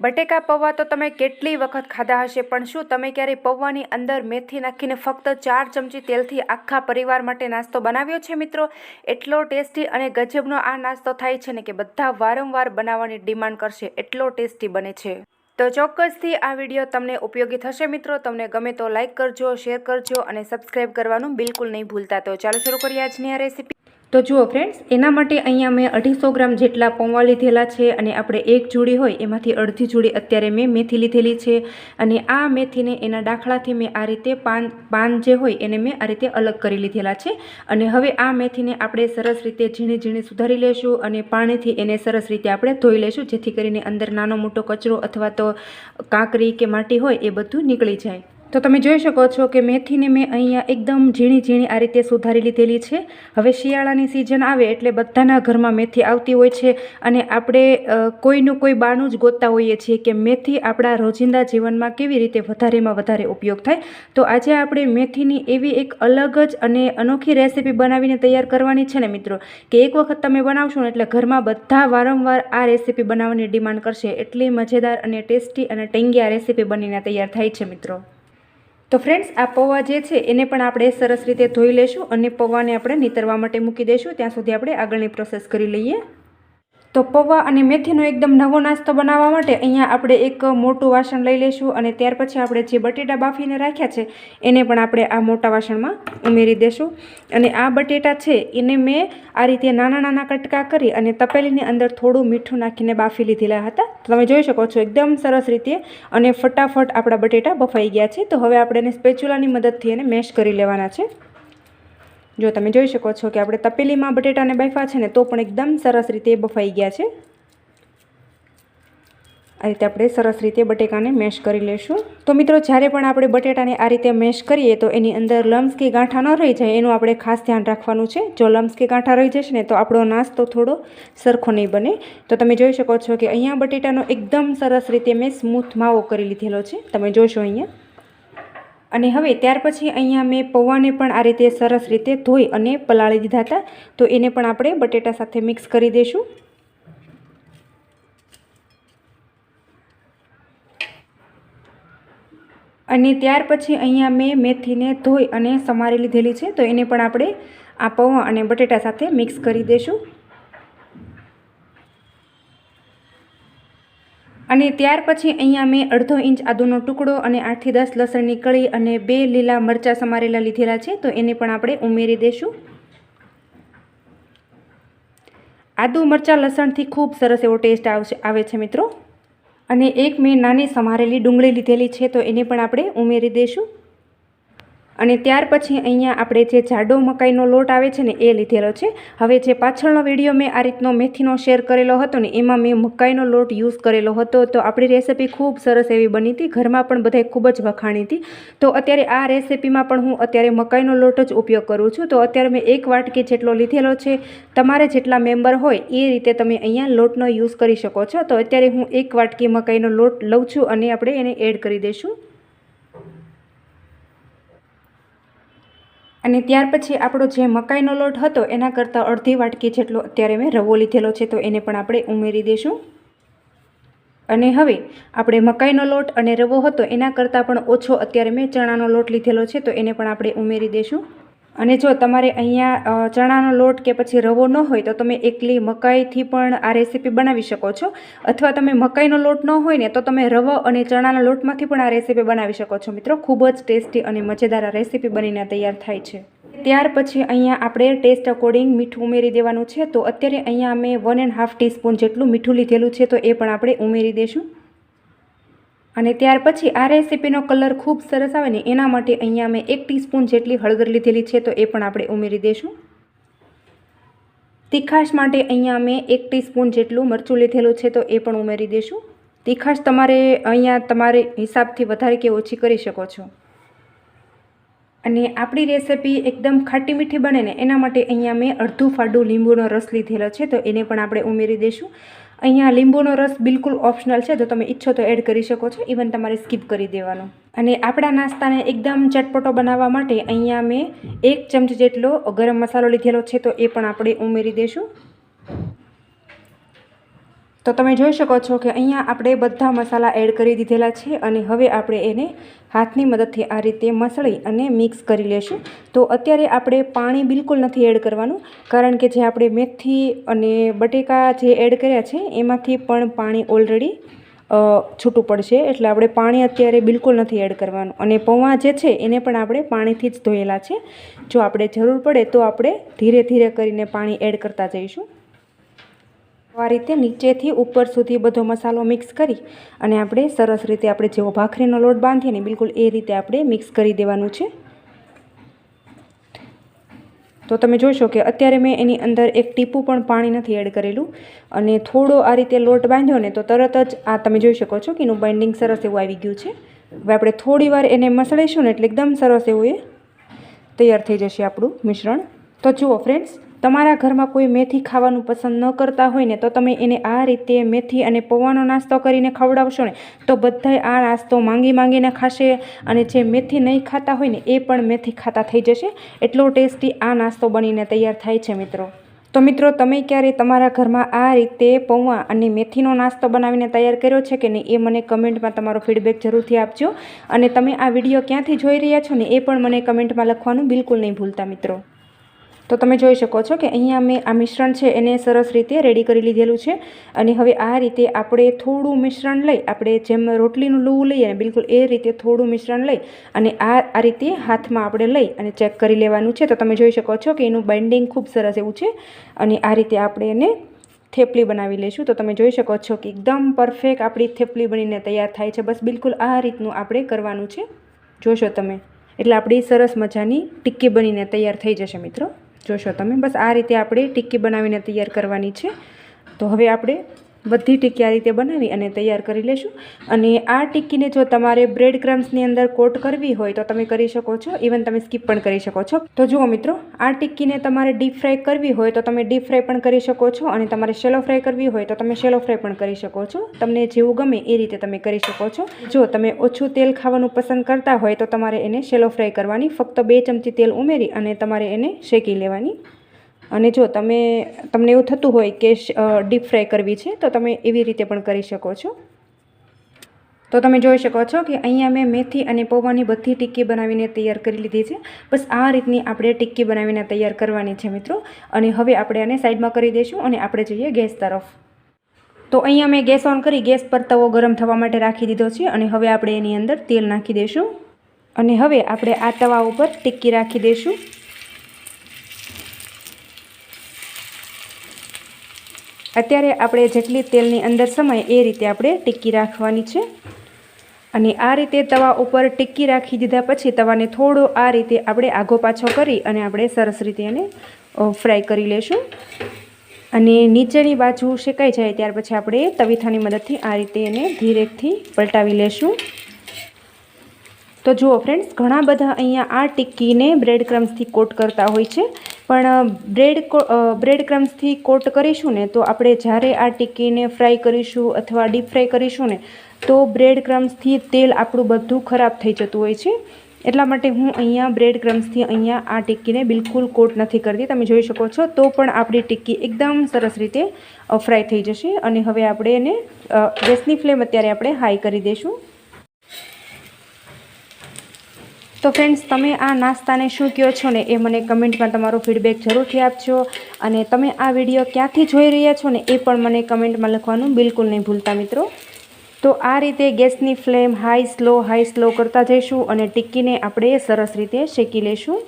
બટેકા પૌવા તો તમે કેટલી વખત ખાધા હશે, પણ શું તમે ક્યારેય પૌવાની અંદર મેથી નાખીને ફક્ત ચાર ચમચી તેલથી આખા પરિવાર માટે નાસ્તો બનાવ્યો છે મિત્રો? એટલો ટેસ્ટી અને ગજબનો આ નાસ્તો થાય છે ને કે બધા વારંવાર બનાવવાની ડિમાન્ડ કરશે, એટલો ટેસ્ટી બને છે. તો ચોક્કસથી આ વીડિયો તમને ઉપયોગી થશે મિત્રો. તમને ગમે તો લાઇક કરજો, શેર કરજો અને સબસ્ક્રાઈબ કરવાનું બિલકુલ નહીં ભૂલતા. તો ચાલો શરૂ કરીએ આજની આ રેસીપી. તો જુઓ ફ્રેન્ડ્સ એના માટે અહીંયા મેં અઢીસો ગ્રામ જેટલા પૌવા લીધેલા છે અને આપણે એક જોડી હોય એમાંથી અડધી જોડી અત્યારે મેં મેથી લીધેલી છે અને આ મેથીને એના દાખલાથી મેં આ રીતે પાન પાન જે હોય એને મેં આ રીતે અલગ કરી લીધેલા છે. અને હવે આ મેથીને આપણે સરસ રીતે ઝીણી ઝીણી સુધારી લેશું અને પાણીથી એને સરસ રીતે આપણે ધોઈ લેશું, જેથી કરીને અંદર નાનો મોટો કચરો અથવા તો કાંકરી કે માટી હોય એ બધું નીકળી જાય. તો તમે જોઈ શકો છો કે મેથીને મેં અહીંયા એકદમ ઝીણી ઝીણી આ રીતે સુધારી લીધેલી છે. હવે શિયાળાની સિઝન આવે એટલે બધાના ઘરમાં મેથી આવતી હોય છે અને આપણે કોઈનું કોઈ બાનું જ ગોતતા હોઈએ છીએ કે મેથી આપણા રોજિંદા જીવનમાં કેવી રીતે વધારેમાં વધારે ઉપયોગ થાય. તો આજે આપણે મેથીની એવી એક અલગ જ અને અનોખી રેસીપી બનાવીને તૈયાર કરવાની છે ને મિત્રો, કે એક વખત તમે બનાવશો ને એટલે ઘરમાં બધા વારંવાર આ રેસીપી બનાવવાની ડિમાન્ડ કરશે. એટલી મજેદાર અને ટેસ્ટી અને ટેંગી આ રેસીપી બનીને તૈયાર થાય છે મિત્રો. તો ફ્રેન્ડ્સ આ પૌવા જે છે, એને પણ આપણે સરસ રીતે ધોઈ લેશું અને પૌવાને આપણે નીતરવા માટે મૂકી દઈશું ત્યાં સુધી આપણે આગળની પ્રોસેસ કરી લઈએ. તો પૌવા અને મેથીનો એકદમ નવો નાસ્તો બનાવવા માટે અહીંયા આપણે એક મોટું વાસણ લઈ લઈશું અને ત્યાર પછી આપણે જે બટેટા બાફીને રાખ્યા છે, એને પણ આપણે આ મોટા વાસણમાં ઉમેરી દઈશું અને આ બટેટા છે, એને મેં આ રીતે નાના નાના કટકા કરી અને તપેલીની અંદર થોડું મીઠું નાખીને બાફી લીધેલા હતા. તમે જોઈ શકો છો, એકદમ સરસ રીતે અને ફટાફટ આપણા બટેટા બફાઈ ગયા છે. તો હવે આપણે એને સ્પેચ્યુલાની મદદથી એને મેશ કરી લેવાના છે. જો તમે જોઈ શકો છો કે આપણે તપેલીમાં બટેટાને બફા છે ને, તો પણ એકદમ સરસ રીતે બફાઈ ગયા છે. આ રીતે આપણે સરસ રીતે બટેકાને મેશ કરી લેશું. તો મિત્રો, જ્યારે પણ આપણે બટેટાને આ રીતે મેશ કરીએ, તો એની અંદર લમ્સ કે ગાંઠા ન રહી જાય, એનું આપણે ખાસ ધ્યાન રાખવાનું છે. જો લમ્સ કે ગાંઠા રહી જશે ને, તો આપણો નાસ્તો થોડો સરખો નહીં બને. તો તમે જોઈ શકો છો કે અહીંયા બટેટાનો એકદમ સરસ રીતે મેં સ્મૂથ માવો કરી લીધેલો છે. તમે જોશો અહીંયા. અને હવે ત્યાર પછી અહીંયા મેં પૌવાને પણ આ રીતે સરસ રીતે ધોઈ અને પલાળી દીધા હતા. તો એને પણ આપણે બટેટા સાથે મિક્સ કરી દઈશું અને ત્યાર પછી અહીંયા મેં મેથીને ધોઈ અને સમારી લીધેલી છે. તો એને પણ આપણે આ પૌવા અને બટેટા સાથે મિક્સ કરી દઈશું અને ત્યાર પછી અહીંયા મેં અડધો ઇંચ આદુનો ટુકડો અને આઠથી દસ લસણની કળી અને બે લીલા મરચાં સમારેલા લીધેલા છે, તો એને પણ આપણે ઉમેરી દઈશું આદુ, મરચાં, લસણથી ખૂબ સરસ એવો ટેસ્ટ આવશે, આવે છે મિત્રો. અને એક મેં નાની સમારેલી ડુંગળી લીધેલી છે, તો એને પણ આપણે ઉમેરી દઈશું અને ત્યાર પછી અહીંયા આપણે જે જાડો મકાઈનો લોટ આવે છે ને, એ લીધેલો છે. હવે જે પાછળનો વીડિયો મેં આ રીતનો મેથીનો શેર કરેલો હતો ને, એમાં મેં મકાઈનો લોટ યુઝ કરેલો હતો. તો આપણી રેસીપી ખૂબ સરસ એવી બની હતી. ઘરમાં પણ બધાએ ખૂબ જ વખાણી હતી. તો અત્યારે આ રેસીપીમાં પણ હું અત્યારે મકાઈનો લોટ જ ઉપયોગ કરું છું. તો અત્યારે મેં એક વાટકી જેટલો લીધેલો છે. તમારે જેટલા મેમ્બર હોય, એ રીતે તમે અહીંયા લોટનો યુઝ કરી શકો છો. તો અત્યારે હું એક વાટકી મકાઈનો લોટ લઉં છું અને આપણે એને એડ કરી દઈશું. અને ત્યાર પછી આપણો જે મકાઈનો લોટ હતો, એના કરતાં અડધી વાટકી જેટલો અત્યારે મેં રવો લીધેલો છે, તો એને પણ આપણે ઉમેરી દઈશું અને હવે આપણે મકાઈનો લોટ અને રવો હતો, એના કરતાં પણ ઓછો અત્યારે મેં ચણાનો લોટ લીધેલો છે, તો એને પણ આપણે ઉમેરી દઈશું અને જો તમારે અહીંયા ચણાનો લોટ કે પછી રવો ન હોય તો તમે એકલી મકાઈથી પણ આ રેસીપી બનાવી શકો છો. અથવા તમે મકાઈનો લોટ ન હોય ને તો તમે રવો અને ચણાના લોટમાંથી પણ આ રેસીપી બનાવી શકો છો. મિત્રો, ખૂબ જ ટેસ્ટી અને મજેદાર આ રેસીપી બનીને તૈયાર થાય છે. ત્યાર પછી અહીંયા આપણે ટેસ્ટ અકોર્ડિંગ મીઠું ઉમેરી દેવાનું છે. તો અત્યારે અહીંયા અમે વન એન્ડ હાફ ટીસ્પૂન જેટલું મીઠું લીધેલું છે, તો એ પણ આપણે ઉમેરી દઈશું અને ત્યાર પછી આ રેસીપીનો કલર ખૂબ સરસ આવે ને એના માટે અહીંયા મેં એક ટીસ્પૂન જેટલી હળદર લીધેલી છે, તો એ પણ આપણે ઉમેરી દઈશું. તીખાશ માટે અહીંયા મેં એક ટીસ્પૂન જેટલું મરચું લીધેલું છે, તો એ પણ ઉમેરી દઈશું. તીખાશ તમારે અહીંયા તમારે હિસાબથી વધારે કે ઓછી કરી શકો છો. અને આપણી રેસીપી એકદમ ખાટી મીઠી બને ને એના માટે અહીંયા મેં અડધું ફાડું લીંબુનો રસ લીધેલો છે, તો એને પણ આપણે ઉમેરી દઈશું. અહીંયા લીંબુનો રસ બિલકુલ ઓપ્શનલ છે. જો તમે ઈચ્છો તો એડ કરી શકો છો. ઇવન તમારે સ્કીપ કરી દેવાનો. અને આપણા નાસ્તાને એકદમ ચટપટો બનાવવા માટે અહીંયા મેં એક ચમચ જેટલો ગરમ મસાલો લીધેલો છે તો એ પણ આપણે ઉમેરી દઈશું તો તમે જોઈ શકો છો કે અહીંયા આપણે બધા મસાલા એડ કરી દીધેલા છે અને હવે આપણે એને હાથની મદદથી આ રીતે મસળી અને મિક્સ કરી લેશું. તો અત્યારે આપણે પાણી બિલકુલ નથી એડ કરવાનું, કારણ કે જે આપણે મેથી અને બટેકા જે એડ કર્યા છે, એમાંથી પણ પાણી ઓલરેડી છૂટું પડશે. એટલે આપણે પાણી અત્યારે બિલકુલ નથી એડ કરવાનું. અને પૌવા જે છે, એને પણ આપણે પાણીથી જ ધોયેલા છે. જો આપણે જરૂર પડે તો આપણે ધીરે ધીરે કરીને પાણી એડ કરતા જઈશું. આ રીતે નીચેથી ઉપર સુધી બધો મસાલો મિક્સ કરી અને આપણે સરસ રીતે આપણે જેવો ભાખરીનો લોટ બાંધીએ ને બિલકુલ એ રીતે આપણે મિક્સ કરી દેવાનું છે. તો તમે જોશો કે અત્યારે મેં એની અંદર એક ટીપું પણ પાણી નથી એડ કરેલું અને થોડો આ રીતે લોટ બાંધ્યો ને તો તરત જ આ તમે જોઈ શકો છો કે એનું બાઇન્ડિંગ સરસ એવું આવી ગયું છે. હવે આપણે થોડી વાર એને મસળીશું ને એટલે એકદમ સરસ એવું એ તૈયાર થઈ જશે આપણું મિશ્રણ. તો જુઓ ફ્રેન્ડ્સ તમારા ઘરમાં કોઈ મેથી ખાવાનું પસંદ ન કરતા હોય ને, તો તમે એને આ રીતે મેથી અને પૌવાનો નાસ્તો કરીને ખવડાવશો ને, તો બધાય આ નાસ્તો માંગી માંગીને ખાશે અને જે મેથી નહીં ખાતા હોય ને, એ પણ મેથી ખાતા થઈ જશે. એટલો ટેસ્ટી આ નાસ્તો બનીને તૈયાર થાય છે મિત્રો. તો મિત્રો, તમે ક્યારે તમારા ઘરમાં આ રીતે પૌવા અને મેથીનો નાસ્તો બનાવીને તૈયાર કર્યો છે કે નહીં, એ મને કમેન્ટમાં તમારો ફીડબેક જરૂરથી આપજો. અને તમે આ વીડિયો ક્યાંથી જોઈ રહ્યા છો ને, એ પણ મને કમેન્ટમાં લખવાનું બિલકુલ નહીં ભૂલતા મિત્રો. તો તમે જોઈ શકો છો કે અહીંયા મેં આ મિશ્રણ છે એને સરસ રીતે રેડી કરી લીધેલું છે. અને હવે આ રીતે આપણે થોડું મિશ્રણ લઈ, આપણે જેમ રોટલીનું લૂવું લઈએ ને બિલકુલ એ રીતે થોડું મિશ્રણ લઈ અને આ આ રીતે હાથમાં આપણે લઈ અને ચેક કરી લેવાનું છે. તો તમે જોઈ શકો છો કે એનું બાઇન્ડિંગ ખૂબ સરસ એવું છે અને આ રીતે આપણે એને થેપલી બનાવી લઈશું. તો તમે જોઈ શકો છો કે એકદમ પરફેક્ટ આપણી થેપલી બનીને તૈયાર થાય છે. બસ બિલકુલ આ રીતનું આપણે કરવાનું છે. જોશો તમે. એટલે આપણી સરસ મજાની ટિક્કી બનીને તૈયાર થઈ જશે મિત્રો. જોશો તમે. બસ આ રીતે આપણે ટિક્કી બનાવીને તૈયાર કરવાની છે. તો હવે આપણે બધી ટીકી આ રીતે બનાવી અને તૈયાર કરી લેશું. અને આ ટીકીને જો તમારે બ્રેડ ક્રમ્સની અંદર કોટ કરવી હોય તો તમે કરી શકો છો. ઇવન તમે સ્કીપ પણ કરી શકો છો. તો જુઓ મિત્રો, આ ટીકીને તમારે ડીપ ફ્રાય કરવી હોય તો તમે ડીપ ફ્રાય પણ કરી શકો છો અને તમારે શેલો ફ્રાય કરવી હોય તો તમે શેલો ફ્રાય પણ કરી શકો છો. તમને જેવું ગમે એ રીતે તમે કરી શકો છો. જો તમે ઓછું તેલ ખાવાનું પસંદ કરતા હોય તો તમારે એને શેલો ફ્રાય કરવાની, ફક્ત બે ચમચી તેલ ઉમેરી અને તમારે એને શેકી લેવાની. અને જો તમે, તમને એવું થતું હોય કે ડીપ ફ્રાય કરવી છે, તો તમે એવી રીતે પણ કરી શકો છો. તો તમે જોઈ શકો છો કે અહીંયા મેં મેથી અને પૌવાની બધી ટિક્કી બનાવીને તૈયાર કરી લીધી છે. બસ આ રીતની આપણે ટિક્કી બનાવીને તૈયાર કરવાની છે મિત્રો. અને હવે આપણે આને સાઈડમાં કરી દઈશું અને આપણે જઈએ ગેસ તરફ. તો અહીંયા મેં ગેસ ઓન કરી, ગેસ પર તવો ગરમ થવા માટે રાખી દીધો છે અને હવે આપણે એની અંદર તેલ નાખી દઈશું. અને હવે આપણે આ તવા ઉપર ટિક્કી રાખી દઈશું. અત્યારે આપણે જેટલી તેલની અંદર સમય એ રીતે આપણે ટિક્કી રાખવાની છે. અને આ રીતે તવા ઉપર ટિક્કી રાખી દીધા પછી તવાને થોડો આ રીતે આપણે આઘો પાછો કરી અને આપણે સરસ રીતે એને ફ્રાય કરી લેશું. અને નીચેની બાજુ શેકાઈ જાય ત્યાર પછી આપણે તવીથાની મદદથી આ રીતે એને ધીરેકથી પલટાવી લેશું. તો જુઓ ફ્રેન્ડ્સ, ઘણા બધા અહીંયા આ ટિક્કીને બ્રેડ ક્રમ્સથી કોટ કરતા હોય છે. પણ બ્રેડ બ્રેડ ક્રમ્સથી કોટ કરીશું ને, તો આપણે જ્યારે આ ટિક્કીને ફ્રાય કરીશું અથવા ડીપ ફ્રાય કરીશું ને, તો બ્રેડ ક્રમ્સથી તેલ આપણું બધું ખરાબ થઈ જતું હોય છે. એટલા માટે હું અહીંયા બ્રેડ ક્રમ્સથી અહીંયા આ ટિક્કીને બિલકુલ કોટ નથી કરતી. તમે જોઈ શકો છો, તો પણ આપણી ટિક્કી એકદમ સરસ રીતે ફ્રાય થઈ જશે. અને હવે આપણે એને ગેસની ફ્લેમ અત્યારે આપણે હાઈ કરી દઈશું. તો ફ્રેન્ડ્સ તમે આ નાસ્તાને શું કહો છો ને એ મને કમેન્ટમાં તમારો ફીડબેક જરૂરથી આપજો અને તમે આ વીડિયો ક્યાંથી જોઈ રહ્યા છો ને એ પણ મને કમેન્ટમાં લખવાનું બિલકુલ નહીં ભૂલતા મિત્રો. તો આ રીતે ગેસની flame high, slow high, slow કરતા જઈશું અને ટિક્કીને આપણે સરસ રીતે શેકી લઈશું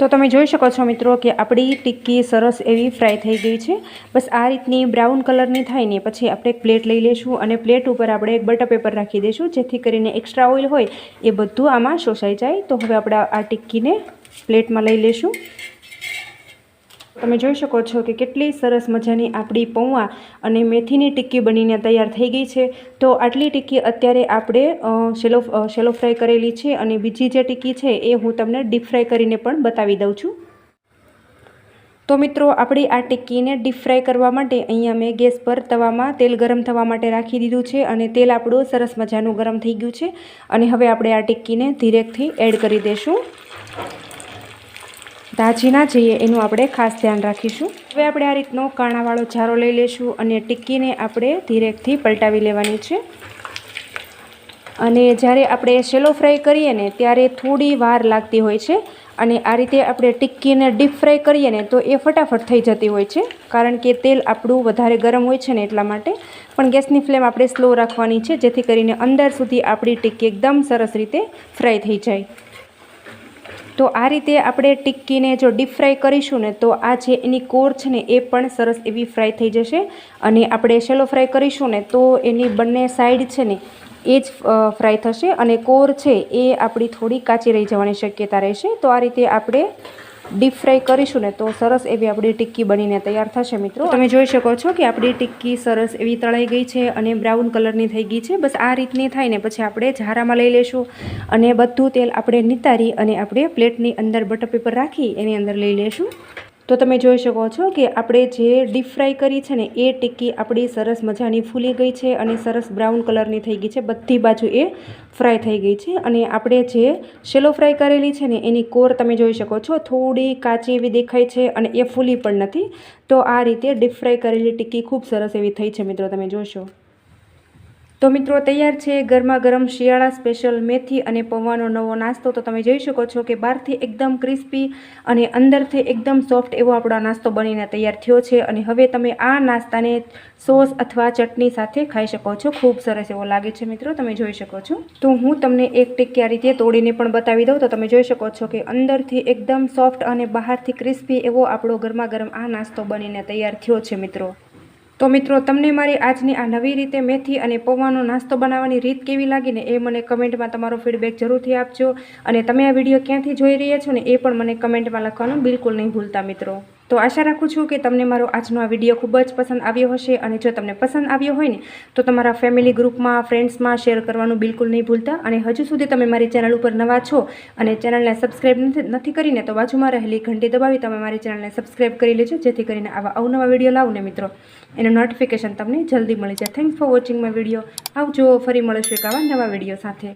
તો તમે જોઈ શકો છો મિત્રો કે આપણી ટિક્કી સરસ એવી ફ્રાય થઈ ગઈ છે. બસ આ રીતની બ્રાઉન કલરની થાય ને પછી આપણે એક પ્લેટ લઈ લઈશું અને પ્લેટ ઉપર આપણે એક બટર પેપર રાખી દઈશું, જેથી કરીને એક્સ્ટ્રા ઓઇલ હોય એ બધું આમાં શોષાઈ જાય. તો હવે આપણે આ ટિક્કીને પ્લેટમાં લઈ લઈશું. તમે જોઈ શકો છો કે કેટલી સરસ મજાની આપણી પૌવા અને મેથીની ટિક્કી બનીને તૈયાર થઈ ગઈ છે. તો આટલી ટિક્કી અત્યારે આપણે શેલો શેલો ફ્રાય કરેલી છે અને બીજી જે ટિક્કી છે એ હું તમને ડીપ ફ્રાય કરીને પણ બતાવી દઉં છું. તો મિત્રો, આપણી આ ટિક્કીને ડીપ ફ્રાય કરવા માટે અહીંયા મેં ગેસ પર તવામાં તેલ ગરમ થવા માટે રાખી દીધું છે અને તેલ આપણું સરસ મજાનું ગરમ થઈ ગયું છે. અને હવે આપણે આ ટિક્કીને ધીરેકથી એડ કરી દઈશું દાજી ના જઈએ એનું આપણે ખાસ ધ્યાન રાખીશું. હવે આપણે આ રીતનો કાણાવાળો જારો લઈ લેશું અને ટિક્કીને આપણે ધીરેકથી પલટાવી લેવાની છે. અને જ્યારે આપણે શેલો ફ્રાય કરીએ ને ત્યારે થોડી વાર લાગતી હોય છે અને આ રીતે આપણે ટિક્કીને ડીપ ફ્રાય કરીએ ને તો એ ફટાફટ થઈ જતી હોય છે, કારણ કે તેલ આપણું વધારે ગરમ હોય છે ને એટલા માટે. પણ ગેસની ફ્લેમ આપણે સ્લો રાખવાની છે, જેથી કરીને અંદર સુધી આપણી ટિક્કી એકદમ સરસ રીતે ફ્રાય થઈ જાય. તો આ રીતે આપણે ટિક્કીને જો ડીપ ફ્રાય કરીશું ને, તો આ જે એની કોર છે ને, એ પણ સરસ એવી ફ્રાય થઈ જશે. અને આપણે શેલો ફ્રાય કરીશું ને, તો એની બંને સાઈડ છે ને, એ જ ફ્રાય થશે. અને કોર છે, એ આપણી થોડી કાચી રહી જવાની શક્યતા રહેશે. તો આ રીતે આપણે ડીપ ફ્રાય કરીશું ને તો સરસ એવી આપણી ટિક્કી બનીને તૈયાર થશે મિત્રો. તમે જોઈ શકો છો કે આપણી ટિક્કી સરસ એવી તળાઈ ગઈ છે અને બ્રાઉન કલરની થઈ ગઈ છે. બસ આ રીતની થાય ને પછી આપણે ઝારામાં લઈ લેશું અને બધું તેલ આપણે નિતારી અને આપણે પ્લેટની અંદર બટર પેપર રાખી એની અંદર લઈ લેશું. તો તમે જોઈ શકો છો કે આપણે જે ડીપ ફ્રાય કરી છે ને, એ ટિક્કી આપણી સરસ મજાની ફૂલી ગઈ છે અને સરસ બ્રાઉન કલરની થઈ ગઈ છે. બધી બાજુ એ ફ્રાય થઈ ગઈ છે અને આપણે જે શેલો ફ્રાય કરેલી છે ને, એની કોર તમે જોઈ શકો છો, થોડી કાચી એવી દેખાય છે અને એ ફૂલી પણ નથી. તો આ રીતે ડીપ ફ્રાય કરેલી ટિક્કી ખૂબ સરસ એવી થઈ છે મિત્રો, તમે જોશો. તો મિત્રો, તૈયાર છે ગરમા ગરમ શિયાળા સ્પેશિયલ મેથી અને પૌવાનો નવો નાસ્તો. તો તમે જોઈ શકો છો કે બહારથી એકદમ ક્રિસ્પી અને અંદરથી એકદમ સોફ્ટ એવો આપણો નાસ્તો બનીને તૈયાર થયો છે. અને હવે તમે આ નાસ્તાને સોસ અથવા ચટણી સાથે ખાઈ શકો છો. ખૂબ સરસ એવો લાગે છે મિત્રો, તમે જોઈ શકો છો. તો હું તમને એક ટીક્યા રીતે તોડીને પણ બતાવી દઉં. તો તમે જોઈ શકો છો કે અંદરથી એકદમ સોફ્ટ અને બહારથી ક્રિસ્પી એવો આપણો ગરમા ગરમ આ નાસ્તો બનીને તૈયાર થયો છે મિત્રો. તો મિત્રો, તમને મારી આજની આ નવી રીતે મેથી અને પૌવાનો નાસ્તો બનાવવાની રીત કેવી લાગી ને એ મને કમેન્ટમાં તમારો ફીડબેક જરૂરથી આપજો. અને તમે આ વીડિયો ક્યાંથી જોઈ રહ્યા છો ને એ પણ મને કમેન્ટમાં લખવાનું બિલકુલ નહીં ભૂલતા મિત્રો. તો આશા રાખું છું કે તમને મારો આજનો આ વીડિયો ખૂબ જ પસંદ આવ્યો હશે અને જો તમને પસંદ આવ્યો હોય ને, તો તમારા ફેમિલી ગ્રુપમાં ફ્રેન્ડ્સમાં શેર કરવાનું બિલકુલ નહીં ભૂલતા અને હજુ સુધી તમે મારી ચેનલ ઉપર નવા છો અને ચેનલને સબસ્ક્રાઈબ નથી કરીને, તો બાજુમાં રહેલી ઘંટી દબાવી તમે મારી ચેનલને સબસ્ક્રાઈબ કરી લેજો, જેથી કરીને આવા અવનવા વીડિયો લાવું ને મિત્રો. એનું નોટિફિકેશન તમને જલ્દી મળી જાય. Thanks for watching my video આવજો, ફરી મળીશું એક આવા નવા વીડિયો સાથે.